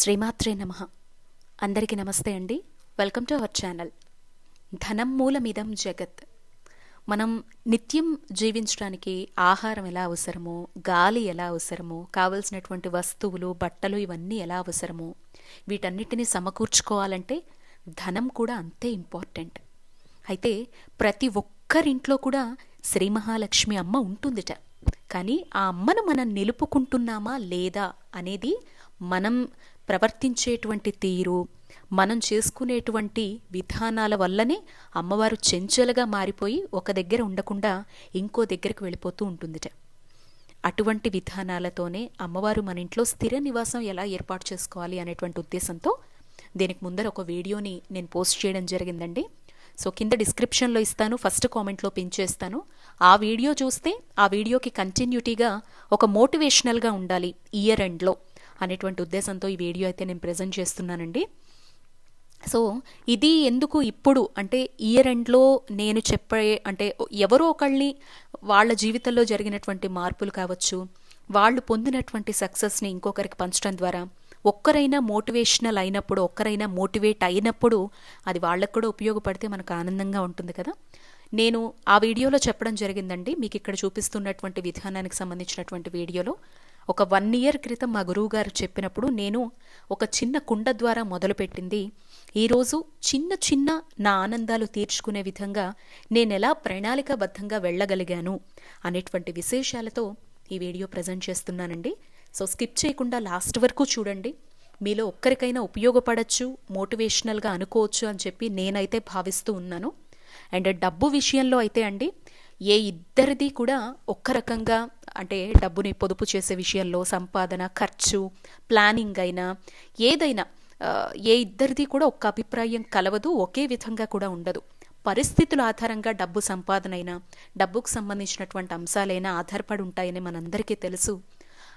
శ్రీమాత్రే నమ. అందరికీ నమస్తే అండి. వెల్కమ్ టు అవర్ ఛానల్ ధనం మూలమిదం జగత్. మనం నిత్యం జీవించడానికి ఆహారం ఎలా అవసరమో గాలి ఎలా అవసరమో కావలసినటువంటి వస్తువులు బట్టలు ఇవన్నీ ఎలా అవసరమో వీటన్నిటిని సమకూర్చుకోవాలంటే ధనం కూడా అంతే ఇంపార్టెంట్. అయితే ప్రతి ఒక్కరింట్లో కూడా శ్రీ మహాలక్ష్మి అమ్మ ఉంటుందిట. కానీ ఆ అమ్మను మనం నిలుపుకుంటున్నామా లేదా అనేది మనం ప్రవర్తించేటువంటి తీరు మనం చేసుకునేటువంటి విధానాల వల్లనే అమ్మవారు చెంచలుగా మారిపోయి ఒక దగ్గర ఉండకుండా ఇంకో దగ్గరికి వెళ్ళిపోతూ ఉంటుందిట. అటువంటి విధానాలతోనే అమ్మవారు మన ఇంట్లో స్థిర నివాసం ఎలా ఏర్పాటు చేసుకోవాలి అనేటువంటి ఉద్దేశంతో దీనికి ముందర ఒక వీడియోని నేను పోస్ట్ చేయడం జరిగిందండి. సో కింద డిస్క్రిప్షన్లో ఇస్తాను ఫస్ట్ కామెంట్లో పిన్ చేస్తాను. ఆ వీడియో చూస్తే ఆ వీడియోకి కంటిన్యూటీగా ఒక మోటివేషనల్గా ఉండాలి ఇయర్ ఎండ్లో. అనేటువంటి ఉద్దేశంతో ఈ వీడియో అయితే నేను ప్రజెంట్ చేస్తున్నానండి. సో ఇది ఎందుకు ఇప్పుడు అంటే ఇయర్ ఎండ్లో నేను చెప్పే అంటే ఎవరో ఒకళ్ళని వాళ్ళ జీవితంలో జరిగినటువంటి మార్పులు కావచ్చు వాళ్ళు పొందినటువంటి సక్సెస్ని ఇంకొకరికి పంచడం ద్వారా ఒక్కరైనా మోటివేషనల్ అయినప్పుడు ఒక్కరైనా మోటివేట్ అయినప్పుడు అది వాళ్ళకు కూడా ఉపయోగపడితే మనకు ఆనందంగా ఉంటుంది కదా. నేను ఆ వీడియోలో చెప్పడం జరిగిందండి మీకు ఇక్కడ చూపిస్తున్నటువంటి విధానానికి సంబంధించినటువంటి వీడియోలో. ఒక వన్ ఇయర్ క్రితం మా గురువు గారు చెప్పినప్పుడు నేను ఒక చిన్న కుండ ద్వారా మొదలుపెట్టింది. ఈరోజు చిన్న చిన్న నా ఆనందాలు తీర్చుకునే విధంగా నేను ఎలా ప్రణాళికాబద్ధంగా వెళ్ళగలిగాను అనేటువంటి విశేషాలతో ఈ వీడియో ప్రజెంట్ చేస్తున్నానండి. సో స్కిప్ చేయకుండా లాస్ట్ వరకు చూడండి. మీలో ఒక్కరికైనా ఉపయోగపడచ్చు మోటివేషనల్గా అనుకోవచ్చు అని చెప్పి నేనైతే భావిస్తూ ఉన్నాను. అండ్ డబ్బు విషయంలో అయితే అండి ఏ ఇద్దరిది కూడా ఒక్క రకంగా అంటే డబ్బుని పొదుపు చేసే విషయంలో సంపాదన ఖర్చు ప్లానింగ్ అయినా ఏదైనా ఏ ఇద్దరిది కూడా ఒక్క అభిప్రాయం కలవదు ఒకే విధంగా కూడా ఉండదు. పరిస్థితుల ఆధారంగా డబ్బు సంపాదన అయినా డబ్బుకు సంబంధించినటువంటి అంశాలైనా ఆధారపడి ఉంటాయని మనందరికీ తెలుసు.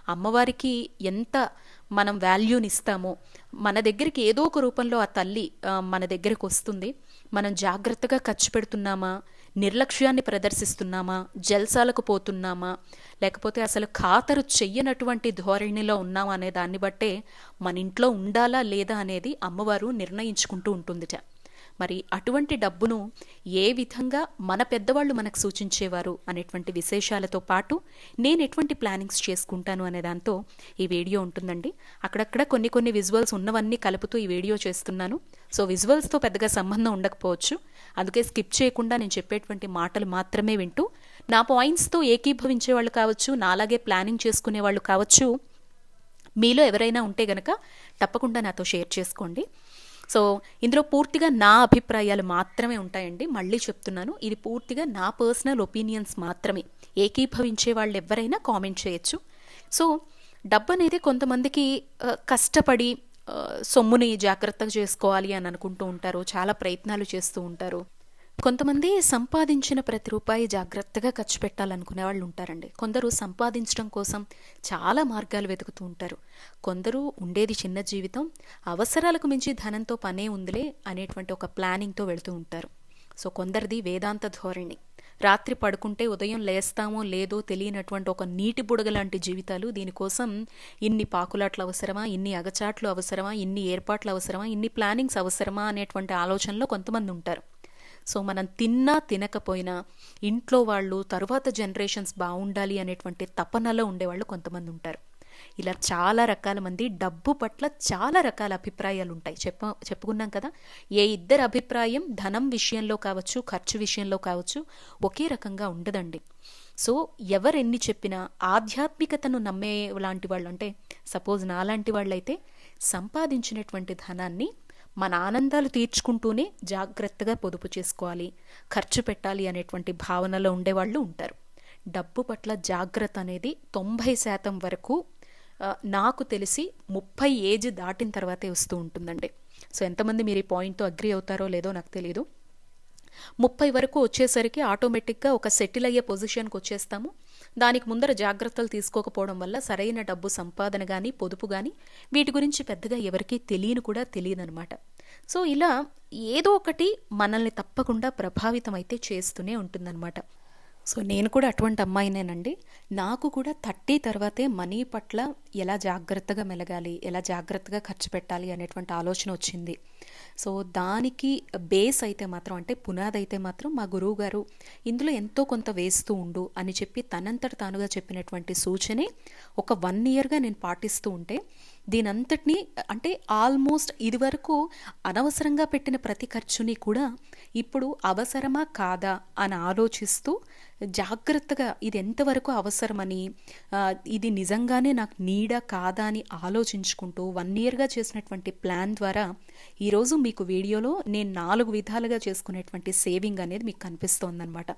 అమ్మవారికి ఎంత మనం వాల్యూని ఇస్తామో మన దగ్గరికి ఏదో ఒక రూపంలో ఆ తల్లి మన దగ్గరకు వస్తుంది మనం జాగ్రత్తగా ఖర్చు పెడుతున్నామా? నిర్లక్ష్యాన్ని ప్రదర్శిస్తున్నామా? జల్సాలకు పోతున్నామా? లేకపోతే అసలు ఖాతరు చెయ్యనటువంటి ధోరణిలో ఉన్నామా అనే దాన్ని బట్టే మన ఇంట్లో ఉండాలా లేదా అనేది అమ్మవారు నిర్ణయించుకుంటూ ఉంటుందిట. మరి అటువంటి డబ్బును ఏ విధంగా మన పెద్దవాళ్ళు మనకు సూచించేవారు అనేటువంటి విశేషాలతో పాటు నేను ఎటువంటి ప్లానింగ్స్ చేసుకుంటాను అనే దాంతో ఈ వీడియో ఉంటుందండి. అక్కడక్కడ కొన్ని కొన్ని విజువల్స్ ఉన్నవన్నీ కలుపుతూ ఈ వీడియో చేస్తున్నాను. సో విజువల్స్తో పెద్దగా సంబంధం ఉండకపోవచ్చు. అందుకే స్కిప్ చేయకుండా నేను చెప్పేటువంటి మాటలు మాత్రమే వింటూ నా పాయింట్స్తో ఏకీభవించే వాళ్ళు కావచ్చు నాలాగే ప్లానింగ్ చేసుకునే వాళ్ళు కావచ్చు మీలో ఎవరైనా ఉంటే గనక తప్పకుండా నాతో షేర్ చేసుకోండి. సో ఇందులో పూర్తిగా నా అభిప్రాయాలు మాత్రమే ఉంటాయండి. మళ్ళీ చెప్తున్నాను ఇది పూర్తిగా నా పర్సనల్ ఒపీనియన్స్ మాత్రమే. ఏకీభవించే వాళ్ళు ఎవరైనా కామెంట్ చేయొచ్చు. సో డబ్బు అనేది కొంతమందికి కష్టపడి సొమ్ముని జాగ్రత్తగా చేసుకోవాలి అని అనుకుంటూ ఉంటారు చాలా ప్రయత్నాలు చేస్తూ ఉంటారు. కొంతమంది సంపాదించిన ప్రతి రూపాయి జాగ్రత్తగా ఖర్చు పెట్టాలనుకునే వాళ్ళు ఉంటారండి. కొందరు సంపాదించడం కోసం చాలా మార్గాలు వెతుకుతూ ఉంటారు. కొందరు ఉండేది చిన్న జీవితం అవసరాలకు మించి ధనంతో పనే ఉందిలే అనేటువంటి ఒక ప్లానింగ్తో వెళుతూ ఉంటారు. సో కొందరిది వేదాంత ధోరణి. రాత్రి పడుకుంటే ఉదయం లేస్తామో లేదో తెలియనటువంటి ఒక నీటి బుడగ లాంటి జీవితాలు దీనికోసం ఇన్ని పాకులాట్లు అవసరమా ఇన్ని అగచాట్లు అవసరమా ఇన్ని ఏర్పాట్లు అవసరమా ఇన్ని ప్లానింగ్స్ అవసరమా అనేటువంటి ఆలోచనలో కొంతమంది ఉంటారు. సో మనం తిన్నా తినకపోయినా ఇంట్లో వాళ్ళు తరువాత జనరేషన్స్ బాగుండాలి అనేటువంటి తపనలో ఉండేవాళ్ళు కొంతమంది ఉంటారు. ఇలా చాలా రకాల మంది డబ్బు పట్ల చాలా రకాల అభిప్రాయాలు ఉంటాయి. చెప్ప చెప్పుకున్నాం కదా ఏ ఇద్దరు అభిప్రాయం ధనం విషయంలో కావచ్చు ఖర్చు విషయంలో కావచ్చు ఒకే రకంగా ఉండదండి. సో ఎవరెన్ని చెప్పినా ఆధ్యాత్మికతను నమ్మే లాంటి వాళ్ళు అంటే సపోజ్ నాలాంటి వాళ్ళైతే సంపాదించినటువంటి ధనాన్ని మన ఆనందాలు తీర్చుకుంటూనే జాగ్రత్తగా పొదుపు చేసుకోవాలి. ఖర్చు పెట్టాలి అనేటువంటి భావనలో ఉండేవాళ్ళు ఉంటారు. డబ్బు పట్ల జాగ్రత్త అనేది తొంభై శాతం వరకు నాకు తెలిసి ముప్పై ఏజ్ దాటిన తర్వాతే వస్తూ ఉంటుందండి. సో ఎంతమంది మీరు ఈ పాయింట్తో అగ్రి అవుతారో లేదో నాకు తెలియదు ముప్పై వరకు వచ్చేసరికి ఆటోమేటిక్గా ఒక సెటిల్ అయ్యే పొజిషన్కి వచ్చేస్తాము. దానికి ముందర జాగ్రత్తలు తీసుకోకపోవడం వల్ల సరైన డబ్బు సంపాదన కానీ పొదుపు కానీ వీటి గురించి పెద్దగా ఎవరికీ తెలియని కూడా తెలియదనమాట సో ఇలా ఏదో ఒకటి మనల్ని తప్పకుండా ప్రభావితం అయితే చేస్తూనే ఉంటుందన్నమాట. సో నేను కూడా అటువంటి అమ్మాయినేనండి. నాకు కూడా థర్టీ తర్వాతే మనీ పట్ల ఎలా జాగ్రత్తగా మెలగాలి ఎలా జాగ్రత్తగా ఖర్చు పెట్టాలి అనేటువంటి ఆలోచన వచ్చింది. సో దానికి బేస్ అయితే మాత్రం అంటే పునాది అయితే మాత్రం మా గురువు గారు ఇందులో ఎంతో కొంత వేస్తూ ఉండు అని చెప్పి తనంతట తానుగా చెప్పినటువంటి సూచనే ఒక వన్ ఇయర్గా నేను పాటిస్తూ ఉంటే దీనంతటినీ అంటే ఆల్మోస్ట్ ఇదివరకు అనవసరంగా పెట్టిన ప్రతి ఖర్చుని కూడా ఇప్పుడు అవసరమా కాదా అని ఆలోచిస్తూ జాగ్రత్తగా ఇది ఎంతవరకు అవసరమని ఇది నిజంగానే నాకు నీడ కాదా అని ఆలోచించుకుంటూ వన్ ఇయర్గా చేసినటువంటి ప్లాన్ ద్వారా ఈరోజు మీకు వీడియోలో నేను నాలుగు విధాలుగా చేసుకునేటువంటి సేవింగ్ అనేది మీకు కనిపిస్తోందనమాట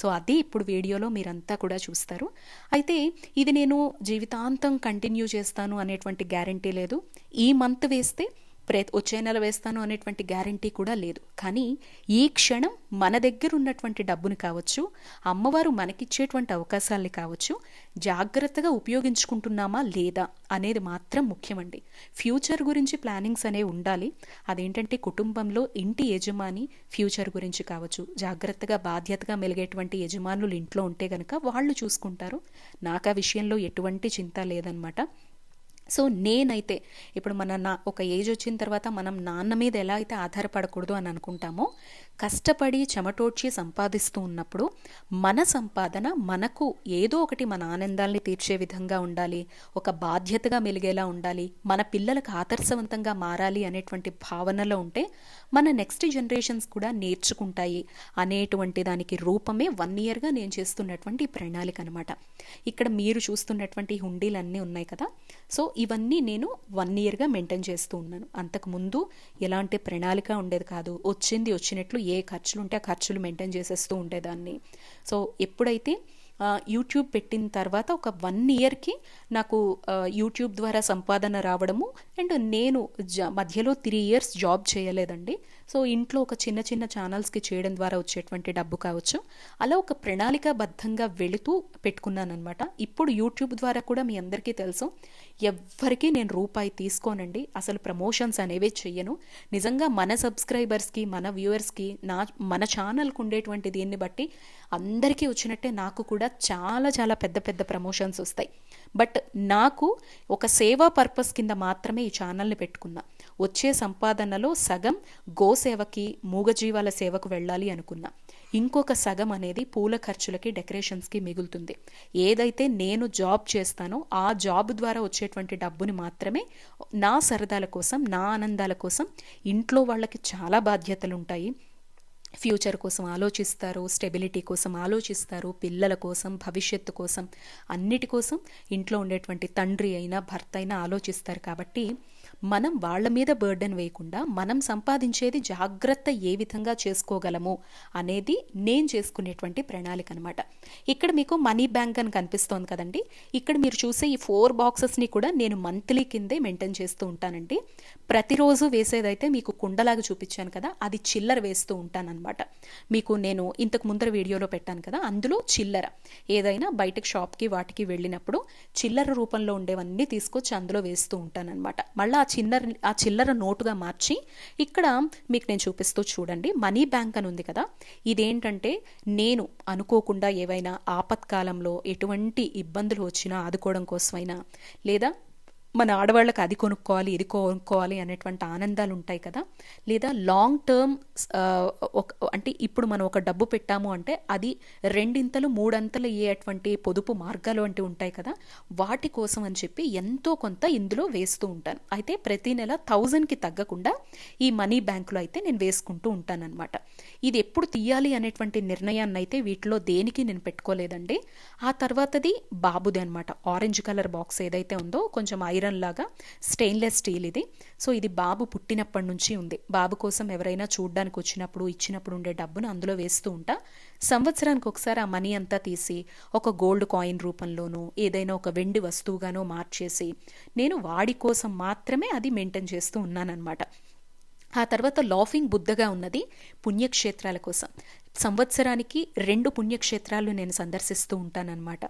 సో అది ఇప్పుడు వీడియోలో మీరంతా కూడా చూస్తారు. అయితే ఇది నేను జీవితాంతం కంటిన్యూ చేస్తాను అనేటువంటి గ్యారంటీ లేదు. ఈ మంత్ వేస్తే ప్రే వచ్చే నెల వేస్తాను అనేటువంటి గ్యారంటీ కూడా లేదు. కానీ ఈ క్షణం మన దగ్గర ఉన్నటువంటి డబ్బుని కావచ్చు అమ్మవారు మనకిచ్చేటువంటి అవకాశాలని కావచ్చు జాగ్రత్తగా ఉపయోగించుకుంటున్నామా లేదా అనేది మాత్రం ముఖ్యమండి. ఫ్యూచర్ గురించి ప్లానింగ్స్ అనేవి ఉండాలి. అదేంటంటే కుటుంబంలో ఇంటి యజమాని ఫ్యూచర్ గురించి కావచ్చు జాగ్రత్తగా బాధ్యతగా మెలిగేటువంటి యజమానులు ఇంట్లో ఉంటే గనక వాళ్ళు చూసుకుంటారు. నాకు ఆ విషయంలో ఎటువంటి చింత లేదనమాట సో నేనైతే ఇప్పుడు మన నా ఒక ఏజ్ వచ్చిన తర్వాత మనం నాన్న మీద ఎలా అయితే ఆధారపడకూడదు అని అనుకుంటామో కష్టపడి చెమటోడ్చి సంపాదిస్తూ ఉన్నప్పుడు మన సంపాదన మనకు ఏదో ఒకటి మన ఆనందాల్ని తీర్చే విధంగా ఉండాలి ఒక బాధ్యతగా మెలిగేలా ఉండాలి మన పిల్లలకు ఆదర్శవంతంగా మారాలి అనేటువంటి భావనలో ఉంటే మన నెక్స్ట్ జనరేషన్స్ కూడా నేర్చుకుంటాయి అనేటువంటి దానికి రూపమే వన్ ఇయర్గా నేను చేస్తున్నటువంటి ప్రణాళిక అనమాట ఇక్కడ మీరు చూస్తున్నటువంటి హుండీలన్నీ ఉన్నాయి కదా. సో ఇవన్నీ నేను వన్ ఇయర్గా మెయింటైన్ చేస్తూ ఉన్నాను. అంతకుముందు ఎలాంటి ప్రణాళిక ఉండేది కాదు. వచ్చింది వచ్చినట్లు ఏ ఖర్చులు ఉంటే ఆ ఖర్చులు మెయింటైన్ చేసేస్తూ ఉండేదాన్ని. సో ఎప్పుడైతే యూట్యూబ్ పెట్టిన తర్వాత ఒక వన్ ఇయర్కి నాకు యూట్యూబ్ ద్వారా సంపాదన రావడము అండ్ నేను జ మధ్యలో త్రీ ఇయర్స్ జాబ్ చేయలేదండి. సో ఇంట్లో ఒక చిన్న చిన్న ఛానల్స్కి చేయడం ద్వారా వచ్చేటువంటి డబ్బు కావచ్చు. అలా ఒక ప్రణాళికాబద్ధంగా వెళుతూ పెట్టుకున్నానమాట ఇప్పుడు యూట్యూబ్ ద్వారా కూడా మీ అందరికీ తెలుసు ఎవ్వరికీ నేను రూపాయి తీసుకోనండి. అసలు ప్రమోషన్స్ అనేవే చెయ్యను. నిజంగా మన సబ్స్క్రైబర్స్కి మన వ్యూవర్స్కి నా మన ఛానల్కి ఉండేటువంటి దీన్ని బట్టి అందరికీ వచ్చినట్టే నాకు కూడా చాలా చాలా పెద్ద పెద్ద ప్రమోషన్స్ వస్తాయి. బట్ నాకు ఒక సేవా పర్పస్ కింద మాత్రమే ఈ ఛానల్ని పెట్టుకున్నా. వచ్చే సంపాదనలో సగం గోసేవకి మూగజీవాల సేవకు వెళ్ళాలి అనుకున్నా. ఇంకొక సగం అనేది పూల ఖర్చులకి డెకరేషన్స్కి మిగులుతుంది. ఏదైతే నేను జాబ్ చేస్తానో ఆ జాబ్ ద్వారా వచ్చేటువంటి డబ్బుని మాత్రమే నా సరదాల కోసం నా ఆనందాల కోసం ఇంట్లో వాళ్ళకి చాలా బాధ్యతలు ఉంటాయి ఫ్యూచర్ కోసం ఆలోచిస్తారు స్టెబిలిటీ కోసం ఆలోచిస్తారు పిల్లల కోసం భవిష్యత్తు కోసం అన్నిటి కోసం ఇంట్లో ఉండేటువంటి తండ్రి అయినా భర్త అయినా ఆలోచిస్తారు. కాబట్టి మనం వాళ్ళ మీద బర్డెన్ వేయకుండా మనం సంపాదించేది జాగ్రత్త ఏ విధంగా చేసుకోగలము అనేది నేను చేసుకునేటువంటి ప్రణాళిక అనమాట ఇక్కడ మీకు మనీ బ్యాంక్ అని కనిపిస్తోంది కదండి. ఇక్కడ మీరు చూసే ఈ ఫోర్ బాక్సెస్ని కూడా నేను మంత్లీ కిందే మెయింటైన్ చేస్తూ ఉంటానండి. ప్రతిరోజు వేసేదైతే మీకు కుండలాగా చూపించాను కదా అది చిల్లర వేస్తూ ఉంటానన్నమాట. మీకు నేను ఇంతకు ముందర వీడియోలో పెట్టాను కదా అందులో చిల్లర. ఏదైనా బయటకు షాప్కి వాటికి వెళ్ళినప్పుడు చిల్లర రూపంలో ఉండేవన్నీ తీసుకొచ్చి అందులో వేస్తూ ఉంటానన్నమాట. మళ్ళీ ఆ చిల్లర ఆ చిల్లర నోటుగా మార్చి ఇక్కడ మీకు నేను చూపిస్తూ చూడండి. మనీ బ్యాంక్ అని ఉంది కదా. ఇదేంటంటే నేను అనుకోకుండా ఏవైనా ఆపత్కాలంలో ఎటువంటి ఇబ్బందులు వచ్చినా ఆదుకోవడం కోసమైనా లేదా మన ఆడవాళ్ళకి అది కొనుక్కోవాలి ఇది కొనుక్కోవాలి అనేటువంటి ఆనందాలు ఉంటాయి కదా. లేదా లాంగ్ టర్మ్ ఒక అంటే ఇప్పుడు మనం ఒక డబ్బు పెట్టాము అంటే అది రెండింతలు మూడంతలు అయ్యేటువంటి పొదుపు మార్గాలు వంటివి ఉంటాయి కదా. వాటి కోసం అని చెప్పి ఎంతో కొంత ఇందులో వేస్తూ ఉంటాను. అయితే ప్రతి నెల థౌజండ్కి తగ్గకుండా ఈ మనీ బ్యాంకులో అయితే నేను వేసుకుంటూ ఉంటానన్నమాట. ఇది ఎప్పుడు తీయాలి అనేటువంటి నిర్ణయాన్ని అయితే వీటిలో దేనికి నేను పెట్టుకోలేదండి. ఆ తర్వాతది బాబుది అనమాట ఆరెంజ్ కలర్ బాక్స్ ఏదైతే ఉందో కొంచెం ఐరన్ లాగా స్టెయిన్లెస్ స్టీల్ ఇది. సో ఇది బాబు పుట్టినప్పటి నుంచి ఉంది. బాబు కోసం ఎవరైనా చూడ్డానికి వచ్చినప్పుడు ఇచ్చినప్పుడు ఉండే డబ్బును అందులో వేస్తూ ఉంటా. సంవత్సరానికి ఒకసారి ఆ మనీ అంతా తీసి ఒక గోల్డ్ కాయిన్ రూపంలోనూ ఏదైనా ఒక వెండి వస్తువుగానో మార్చేసి నేను వాడి కోసం మాత్రమే అది మెయింటైన్ చేస్తూ ఉన్నానన్నమాట. ఆ తర్వాత లాఫింగ్ బుద్ధగా ఉన్నది పుణ్యక్షేత్రాల కోసం. సంవత్సరానికి రెండు పుణ్యక్షేత్రాలు నేను సందర్శిస్తూ ఉంటానన్నమాట.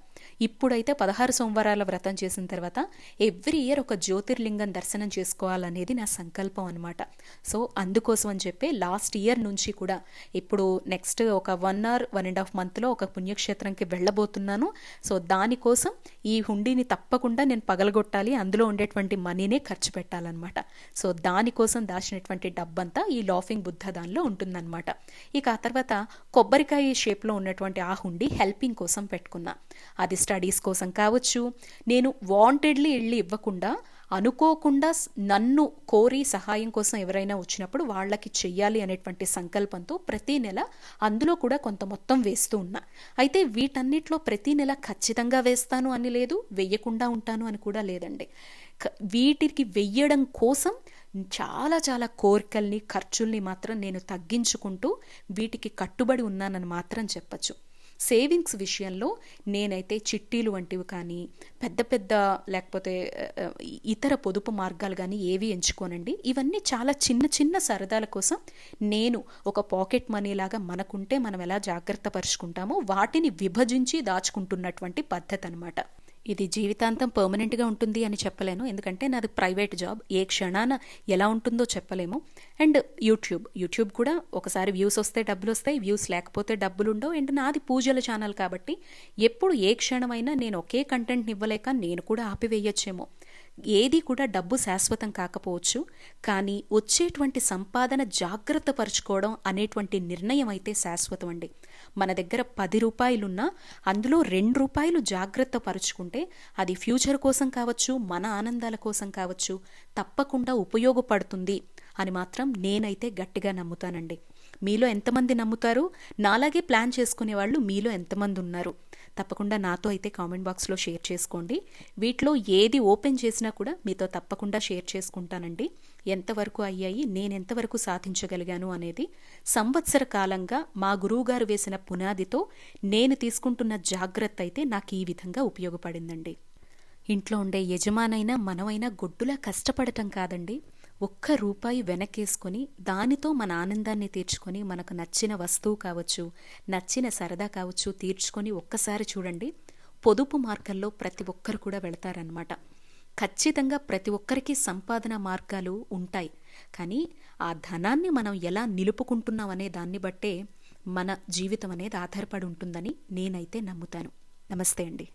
ఇప్పుడైతే పదహారు సోమవారాల వ్రతం చేసిన తర్వాత ఎవ్రీ ఇయర్ ఒక జ్యోతిర్లింగం దర్శనం చేసుకోవాలనేది నా సంకల్పం అనమాట సో అందుకోసం అని చెప్పి లాస్ట్ ఇయర్ నుంచి కూడా ఇప్పుడు నెక్స్ట్ ఒక one hour one and half మంత్లో ఒక పుణ్యక్షేత్రంకి వెళ్ళబోతున్నాను. సో దానికోసం ఈ హుండీని తప్పకుండా నేను పగలగొట్టాలి. అందులో ఉండేటువంటి మనీనే ఖర్చు పెట్టాలన్నమాట. సో దానికోసం దాచినటువంటి డబ్బంతా ఈ లాఫింగ్ బుద్ధ దానిలో ఉంటుందన్నమాట. ఇక ఆ తర్వాత కొబ్బరికాయ షేప్లో ఉన్నటువంటి ఆ హుండీ హెల్పింగ్ కోసం పెట్టుకున్నా. అది స్టడీస్ కోసం కావచ్చు. నేను వాంటెడ్లీ వెళ్ళి ఇవ్వకుండా అనుకోకుండా నన్ను కోరి సహాయం కోసం ఎవరైనా వచ్చినప్పుడు వాళ్ళకి చెయ్యాలి అనేటువంటి సంకల్పంతో ప్రతి నెల అందులో కూడా కొంత మొత్తం వేస్తూ ఉన్నా. అయితే వీటన్నిటిలో ప్రతి నెల ఖచ్చితంగా వేస్తాను అని లేదు వెయ్యకుండా ఉంటాను అని కూడా లేదండి. వీటికి వెయ్యడం కోసం చాలా చాలా కోరికల్ని ఖర్చుల్ని మాత్రం నేను తగ్గించుకుంటూ వీటికి కట్టుబడి ఉన్నానని మాత్రం చెప్పచ్చు. సేవింగ్స్ విషయంలో నేనైతే చిట్టీలు వంటివి కానీ పెద్ద పెద్ద లేకపోతే ఇతర పొదుపు మార్గాలు కానీ ఏవి ఎంచుకోనండి. ఇవన్నీ చాలా చిన్న చిన్న సరదాల కోసం నేను ఒక పాకెట్ మనీ లాగా మనకుంటే మనం ఎలా జాగ్రత్త పరుచుకుంటామో వాటిని విభజించి దాచుకుంటున్నటువంటి పద్ధతి అనమాట ఇది జీవితాంతం పర్మనెంట్గా ఉంటుంది అని చెప్పలేను. ఎందుకంటే నాది ప్రైవేట్ జాబ్. ఏ క్షణాన ఎలా ఉంటుందో చెప్పలేము. And YouTube. యూట్యూబ్ కూడా ఒకసారి వ్యూస్ వస్తే డబ్బులు వస్తాయి. వ్యూస్ లేకపోతే డబ్బులు ఉండవు. అండ్ నాది పూజల ఛానల్ కాబట్టి ఎప్పుడు ఏ క్షణమైనా నేను ఒకే కంటెంట్ని ఇవ్వలేక నేను కూడా ఆపివేయచ్చేమో. ఏది కూడా డబ్బు శాశ్వతం కాకపోవచ్చు కానీ వచ్చేటువంటి సంపాదన జాగ్రత్త పరుచుకోవడం అనేటువంటి నిర్ణయం అయితే శాశ్వతం అండి. మన దగ్గర పది రూపాయలున్నా అందులో రెండు రూపాయలు జాగ్రత్త పరుచుకుంటే అది ఫ్యూచర్ కోసం కావచ్చు మన ఆనందాల కోసం కావచ్చు తప్పకుండా ఉపయోగపడుతుంది అని మాత్రం నేనైతే గట్టిగా నమ్ముతానండి. మీలో ఎంతమంది నమ్ముతారు నాలాగే ప్లాన్ చేసుకునే వాళ్ళు మీలో ఎంతమంది ఉన్నారు. తప్పకుండా నాతో అయితే కామెంట్ బాక్స్లో షేర్ చేసుకోండి. వీటిలో ఏది ఓపెన్ చేసినా కూడా మీతో తప్పకుండా షేర్ చేసుకుంటానండి. ఎంతవరకు అయ్యాయి నేను ఎంతవరకు సాధించగలిగాను అనేది సంవత్సర కాలంగా మా గురువుగారు వేసిన పునాదితో నేను తీసుకుంటున్న జాగ్రత్త అయితే నాకు ఈ విధంగా ఉపయోగపడిందండి. ఇంట్లో ఉండే యజమానైనా మనమైనా గొడ్డులా కష్టపడటం కాదండి. ఒక్క రూపాయి వెనకేసుకొని దానితో మన ఆనందాన్ని తీర్చుకొని మనకు నచ్చిన వస్తువు కావచ్చు నచ్చిన సరదా కావచ్చు తీర్చుకొని ఒక్కసారి చూడండి పొదుపు మార్గంలో ప్రతి ఒక్కరు కూడా వెళతారనమాట ఖచ్చితంగా ప్రతి ఒక్కరికి సంపాదన మార్గాలు ఉంటాయి. కానీ ఆ ధనాన్ని మనం ఎలా నిలుపుకుంటున్నాం అనే దాన్ని బట్టే మన జీవితం అనేది ఆధారపడి ఉంటుందని నేనైతే నమ్ముతాను. నమస్తే అండి.